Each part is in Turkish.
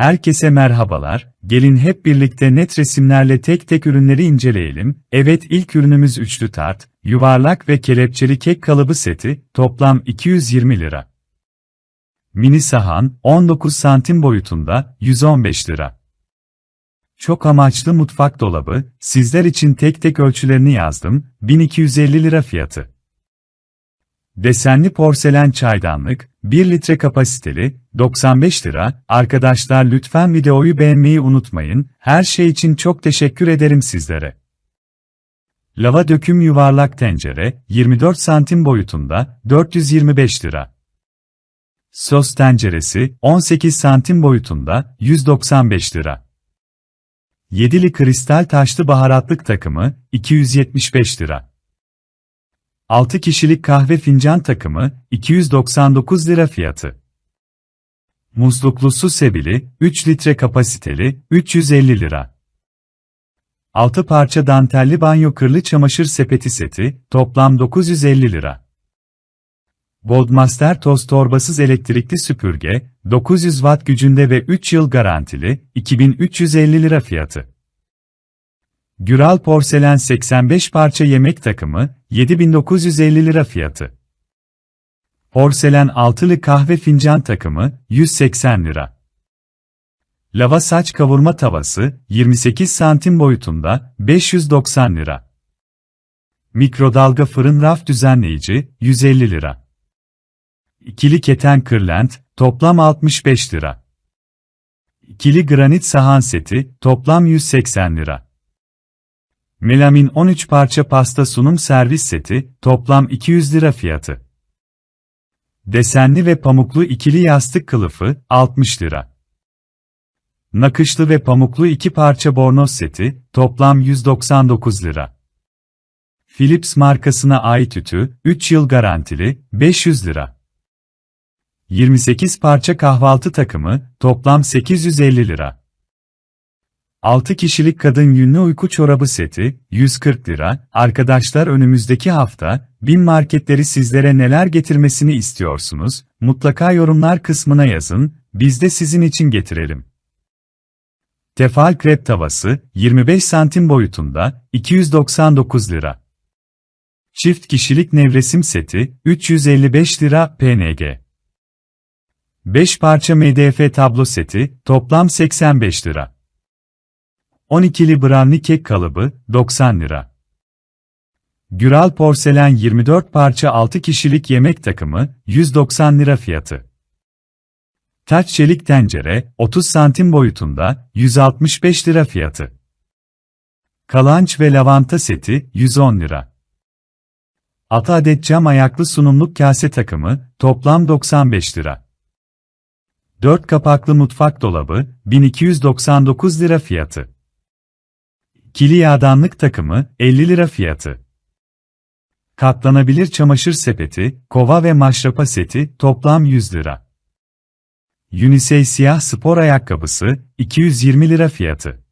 Herkese merhabalar, gelin hep birlikte net resimlerle tek tek ürünleri inceleyelim. Evet ilk ürünümüz üçlü tart, yuvarlak ve kelepçeli kek kalıbı seti, toplam 220 lira. Mini sahan, 19 santim boyutunda, 115 lira. Çok amaçlı mutfak dolabı, sizler için tek tek ölçülerini yazdım, 1250 lira fiyatı. Desenli porselen çaydanlık, 1 litre kapasiteli, 95 lira. Arkadaşlar lütfen videoyu beğenmeyi unutmayın. Her şey için çok teşekkür ederim sizlere. Lava döküm yuvarlak tencere, 24 santim boyutunda, 425 lira. Sos tenceresi, 18 santim boyutunda, 195 lira. Yedili kristal taşlı baharatlık takımı, 275 lira. 6 kişilik kahve fincan takımı, 299 lira fiyatı. Musluklu su sebili, 3 litre kapasiteli, 350 lira. 6 parça dantelli banyo kırlı çamaşır sepeti seti, toplam 950 lira. Goldmaster toz torbasız elektrikli süpürge, 900 watt gücünde ve 3 yıl garantili, 2350 lira fiyatı. Güral porselen 85 parça yemek takımı, 7950 lira fiyatı. Porselen altılı kahve fincan takımı, 180 lira. Lava saç kavurma tavası, 28 santim boyutunda, 590 lira. Mikrodalga fırın raf düzenleyici, 150 lira. İkili keten kırlent, toplam 65 lira. İkili granit sahan seti, toplam 180 lira. Melamin 13 parça pasta sunum servis seti, toplam 200 lira fiyatı. Desenli ve pamuklu ikili yastık kılıfı, 60 lira. Nakışlı ve pamuklu iki parça bornoz seti, toplam 199 lira. Philips markasına ait ütü, 3 yıl garantili, 500 lira. 28 parça kahvaltı takımı, toplam 850 lira. 6 kişilik kadın yünlü uyku çorabı seti, 140 lira. Arkadaşlar önümüzdeki hafta, bin marketleri sizlere neler getirmesini istiyorsunuz? Mutlaka yorumlar kısmına yazın, biz de sizin için getirelim. Tefal krep tavası, 25 santim boyutunda, 299 lira. Çift kişilik nevresim seti, 355 lira PNG. 5 parça MDF tablo seti, toplam 85 lira. 12'li brownie kek kalıbı, 90 lira. Güral porselen 24 parça 6 kişilik yemek takımı, 190 lira fiyatı. Taç çelik tencere, 30 santim boyutunda, 165 lira fiyatı. Kalanç ve lavanta seti, 110 lira. 6 adet cam ayaklı sunumluk kase takımı, toplam 95 lira. 4 kapaklı mutfak dolabı, 1299 lira fiyatı. Kili yağdanlık takımı, 50 lira fiyatı. Katlanabilir çamaşır sepeti, kova ve maşrapa seti, toplam 100 lira. Unisey siyah spor ayakkabısı, 220 lira fiyatı.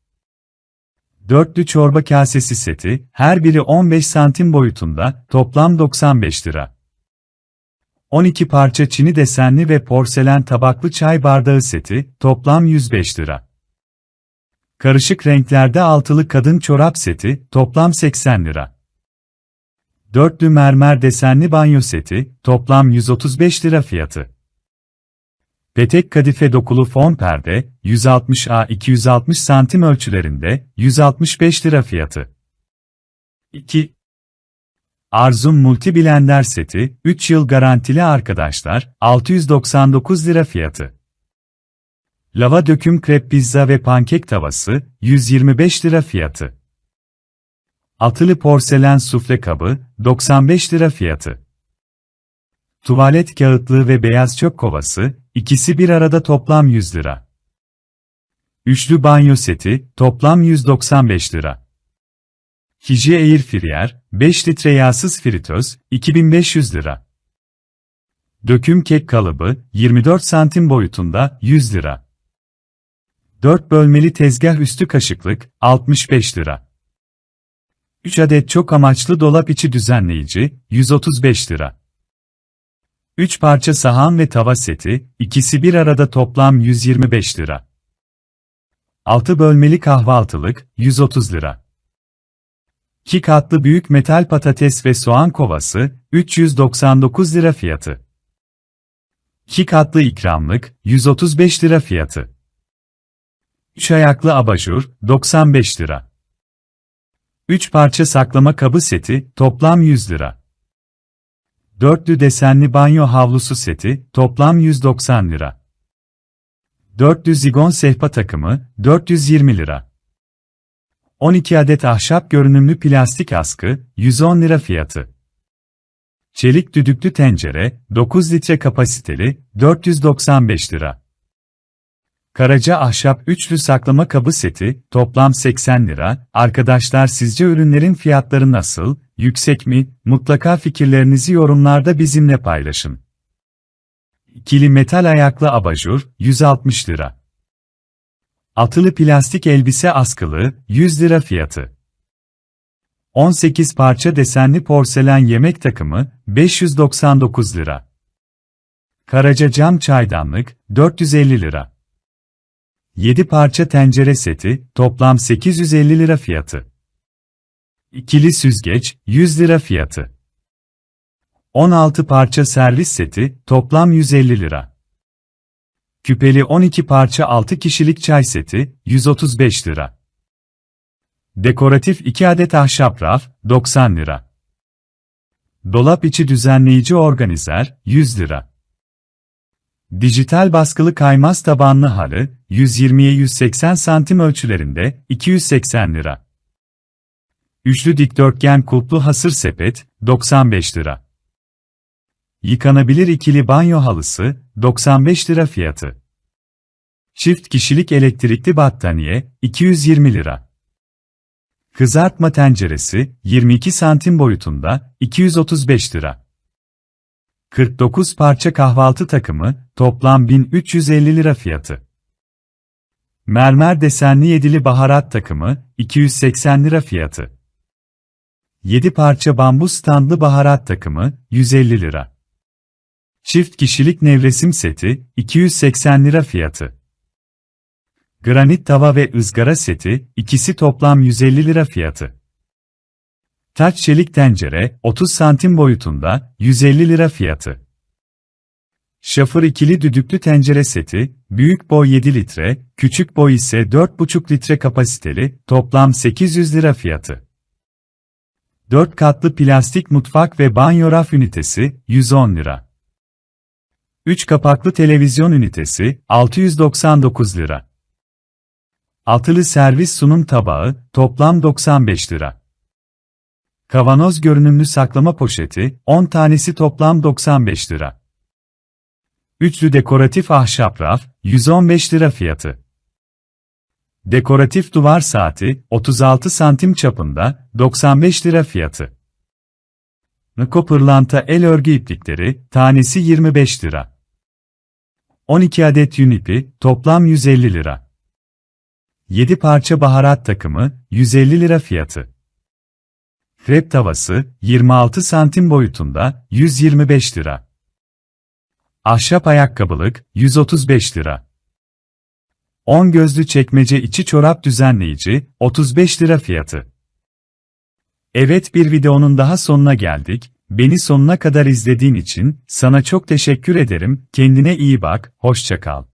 Dörtlü çorba kasesi seti, her biri 15 santim boyutunda, toplam 95 lira. 12 parça çini desenli ve porselen tabaklı çay bardağı seti, toplam 105 lira. Karışık renklerde altılı kadın çorap seti, toplam 80 lira. Dörtlü mermer desenli banyo seti, toplam 135 lira fiyatı. Petek kadife dokulu fon perde, 160A 260 santim ölçülerinde, 165 lira fiyatı. 2. Arzum Multi Blender seti, 3 yıl garantili arkadaşlar, 699 lira fiyatı. Lava döküm krep pizza ve pankek tavası, 125 lira fiyatı. Atılı porselen sufle kabı, 95 lira fiyatı. Tuvalet kağıtlığı ve beyaz çöp kovası, ikisi bir arada toplam 100 lira. Üçlü banyo seti, toplam 195 lira. Hiji Air Fryer, 5 litre yağsız fritöz, 2500 lira. Döküm kek kalıbı, 24 santim boyutunda, 100 lira. 4 bölmeli tezgah üstü kaşıklık, 65 lira. 3 adet çok amaçlı dolap içi düzenleyici, 135 lira. 3 parça sahan ve tava seti, ikisi bir arada toplam 125 lira. 6 bölmeli kahvaltılık, 130 lira. 2 katlı büyük metal patates ve soğan kovası, 399 lira fiyatı. 2 katlı ikramlık, 135 lira fiyatı. 3 ayaklı abajur, 95 lira. 3 parça saklama kabı seti, toplam 100 lira. Dörtlü desenli banyo havlusu seti, toplam 190 lira. Dörtlü zigon sehpa takımı, 420 lira. 12 adet ahşap görünümlü plastik askı, 110 lira fiyatı. Çelik düdüklü tencere, 9 litre kapasiteli, 495 lira. Karaca ahşap üçlü saklama kabı seti, toplam 80 lira. Arkadaşlar sizce ürünlerin fiyatları nasıl, yüksek mi? Mutlaka fikirlerinizi yorumlarda bizimle paylaşın. İkili metal ayaklı abajur, 160 lira. Atılı plastik elbise askılı, 100 lira fiyatı. 18 parça desenli porselen yemek takımı, 599 lira. Karaca cam çaydanlık, 450 lira. 7 parça tencere seti, toplam 850 lira fiyatı. İkili süzgeç, 100 lira fiyatı. 16 parça servis seti, toplam 150 lira. Küpeli 12 parça 6 kişilik çay seti, 135 lira. Dekoratif 2 adet ahşap raf, 90 lira. Dolap içi düzenleyici organizer, 100 lira. Dijital baskılı kaymaz tabanlı halı, 120'ye 180 santim ölçülerinde, 280 lira. Üçlü dikdörtgen kulplu hasır sepet, 95 lira. Yıkanabilir ikili banyo halısı, 95 lira fiyatı. Çift kişilik elektrikli battaniye, 220 lira. Kızartma tenceresi, 22 santim boyutunda, 235 lira. 49 parça kahvaltı takımı, toplam 1350 lira fiyatı. Mermer desenli yedili baharat takımı, 280 lira fiyatı. 7 parça bambu standlı baharat takımı, 150 lira. Çift kişilik nevresim seti, 280 lira fiyatı. Granit tava ve ızgara seti, ikisi toplam 150 lira fiyatı. Taç çelik tencere, 30 santim boyutunda, 150 lira fiyatı. Şafır ikili düdüklü tencere seti, büyük boy 7 litre, küçük boy ise 4,5 litre kapasiteli, toplam 800 lira fiyatı. 4 katlı plastik mutfak ve banyo raf ünitesi, 110 lira. 3 kapaklı televizyon ünitesi, 699 lira. Altılı servis sunum tabağı, toplam 95 lira. Kavanoz görünümlü saklama poşeti, 10 tanesi toplam 95 lira. Üçlü dekoratif ahşap raf, 115 lira fiyatı. Dekoratif duvar saati, 36 santim çapında, 95 lira fiyatı. Niko pırlanta el örgü iplikleri, tanesi 25 lira. 12 adet yün ipi, toplam 150 lira. 7 parça baharat takımı, 150 lira fiyatı. Krep tavası, 26 santim boyutunda, 125 lira. Ahşap ayakkabılık, 135 lira. 10 gözlü çekmece içi çorap düzenleyici, 35 lira fiyatı. Evet bir videonun daha sonuna geldik. Beni sonuna kadar izlediğin için sana çok teşekkür ederim. Kendine iyi bak, hoşça kal.